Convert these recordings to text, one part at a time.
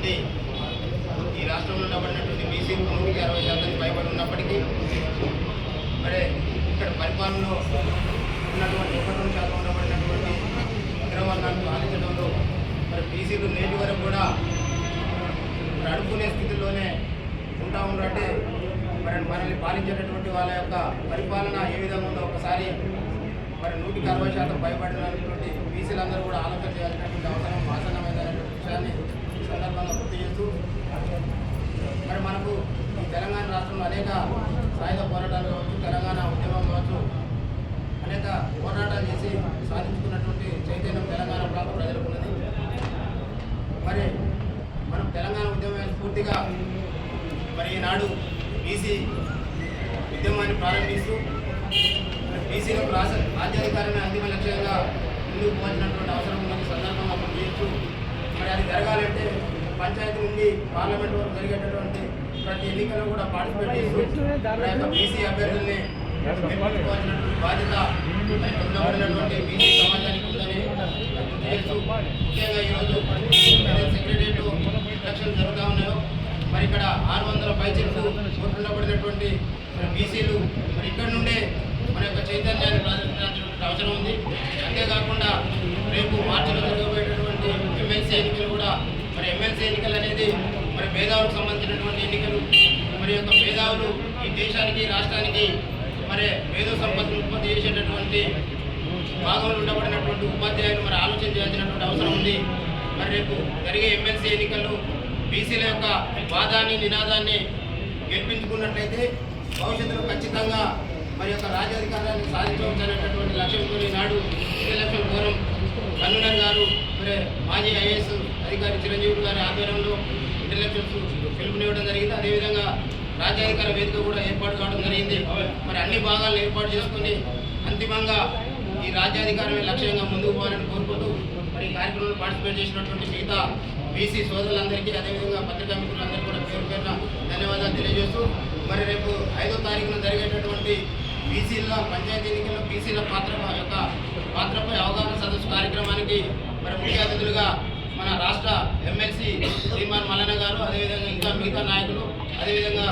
ఉంటే ఈ రాష్ట్రంలో ఉన్నప్పటినటువంటి బీసీ నూటికి అరవై శాతానికి పైబడి ఉన్నప్పటికీ మరి ఇక్కడ పరిపాలనలో ఉన్నటువంటి ఒకటి రెండు శాతం ఉండబడినటువంటి అగ్రవర్ణాన్ని పాలించడంలో మరి బీసీలు నేటి వరకు కూడా నడుపుకునే స్థితిలోనే ఉంటా ఉన్నట్టే మరి మనల్ని పాలించేటటువంటి వాళ్ళ యొక్క పరిపాలన ఏ విధంగా ఉందో ఒకసారి మరి నూటికి అరవై శాతం భయపడినటువంటి బీసీలందరూ కూడా ఆలోచన చేయాల్సినటువంటి అవసరం ఆసన్నమైనటువంటి విషయాన్ని సందర్భంగా చేస్తూ మరి మనకు ఈ తెలంగాణ రాష్ట్రంలో అనేక సాయుధ పోరాటాలు కావచ్చు తెలంగాణ ఉద్యమం కావచ్చు అనేక పోరాటాలు చేసి సాధించుకున్నటువంటి చైతన్యం తెలంగాణ ప్రాంత ప్రజలకు ఉన్నది మరి మనం తెలంగాణ ఉద్యమం పూర్తిగా మరి ఈనాడు బీసీ ఉద్యమాన్ని ప్రారంభిస్తూ బీసీలకు రాష్ట్ర రాజ్యాధికారాన్ని అంతిమ లక్ష్యంగా ముందుకు పోవాల్సినటువంటి అవసరం ఉన్నది సందర్భంగా మనం చేయొచ్చు మరి అది జరగాలంటే పంచాయతీ పార్లమెంట్ వరకు జరిగేటటువంటి ప్రతి ఎన్నికల్లో కూడా పార్టిసిపేట్ చేస్తూ బీసీ అభ్యర్థుల్ని గెలిపించుకోవాల్సినటువంటి బాధ్యత మరి బీసీ సమాజానికి ఉందని చేస్తూ ముఖ్యంగా ఈరోజు సెక్రటరియట్ ఎలక్షన్ జరుగుతూ ఉన్నాయో మరి ఇక్కడ ఆరు వందల పైచలకు ఓట్లుండబడినటువంటి బీసీలు మరి ఇక్కడ నుండే మన యొక్క చైతన్యాన్ని ప్రదర్శించాల్సినటువంటి అవసరం ఉంది. అంతేకాకుండా రేపు మార్చిలో జరగబోయేటటువంటి ఎమ్మెల్సీ ఎన్నికలు కూడా మరి ఎమ్మెల్సీ ఎన్నికలు అనేది మరి మేధావులకు సంబంధించినటువంటి ఎన్నికలు మరి యొక్క మేధావులు ఈ దేశానికి రాష్ట్రానికి మరి మేధో సంపత్తిని ఉత్పత్తి చేసేటటువంటి భాగంలో ఉండబడినటువంటి ఉపాధ్యాయులు మరి ఆలోచన చేయాల్సినటువంటి అవసరం ఉంది. మరి రేపు జరిగే ఎమ్మెల్సీ ఎన్నికల్లో బీసీల యొక్క వాదాన్ని నినాదాన్ని గెలిపించుకున్నట్లయితే భవిష్యత్తులో ఖచ్చితంగా మరి యొక్క రాజ్యాధికారాన్ని సాధించవచ్చు అనేటటువంటి లక్ష్యంతో నాడు ఎలక్షన్ ఫోరం కన్నుడన్ గారు మరి మాజీ ఐఏఎస్ అధికారి చిరంజీవి గారి ఆధ్వర్యంలో ఇంటెలెక్చువల్స్ పిలుపునివ్వడం జరిగింది. అదేవిధంగా రాజ్యాధికార వేదిక కూడా ఏర్పాటు కావడం జరిగింది. మరి అన్ని భాగాలను ఏర్పాటు చేసుకుని అంతిమంగా ఈ రాజ్యాధికారమే లక్ష్యంగా ముందుకు పోవాలని కోరుకుంటూ మరి ఈ కార్యక్రమంలో పార్టిసిపేట్ చేసినటువంటి మిగతా బీసీ సోదరులందరికీ అదేవిధంగా పత్రికా మిత్రులందరికీ కూడా పేరు పేరున ధన్యవాదాలు తెలియజేస్తూ మరి రేపు ఐదో తారీఖున జరిగేటటువంటి బీసీల పంచాయతీ ఎన్నికల్లో బీసీల పాత్ర యొక్క పాత్రపై అవగాహన సదస్సు కార్యక్రమానికి మరి ముఖ్య అతిథులుగా మన రాష్ట్ర ఎమ్మెల్సీ శ్రీమాన్ మల్లన్న గారు అదేవిధంగా ఇంకా మిగతా నాయకులు అదేవిధంగా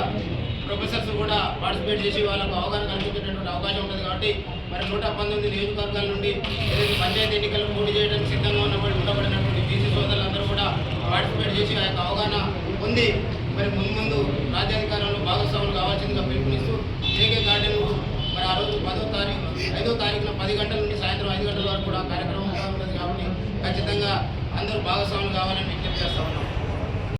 ప్రొఫెసర్స్ కూడా పార్టిసిపేట్ చేసి వాళ్ళకు అవగాహన కల్పించేటటువంటి అవకాశం ఉంటుంది కాబట్టి మరి నూట పంతొమ్మిది నియోజకవర్గాల నుండి ఏదైతే పంచాయతీ ఎన్నికలు పోటీ చేయడానికి సిద్ధంగా ఉన్నప్పుడు ఉండబడినటువంటి బీసీ సోదరులందరూ కూడా పార్టిసిపేట్ చేసి ఆ యొక్క అవగాహన పొంది మరి ముందు ముందు రాజ్యాధికారంలో భాగస్వాములు కావాల్సిందిగా పిలుపునిస్తూ జేకే గార్డెన్ మరి ఆ రోజు పదో తారీఖు ఐదో తారీఖున పది గంటల నుండి సాయంత్రం ఐదు గంటల వరకు కూడా కార్యక్రమం ఉంటుంది కాబట్టి ఖచ్చితంగా అందరూ భాగస్వాములు కావాలని విజ్ఞప్తి చేస్తా ఉన్నాం.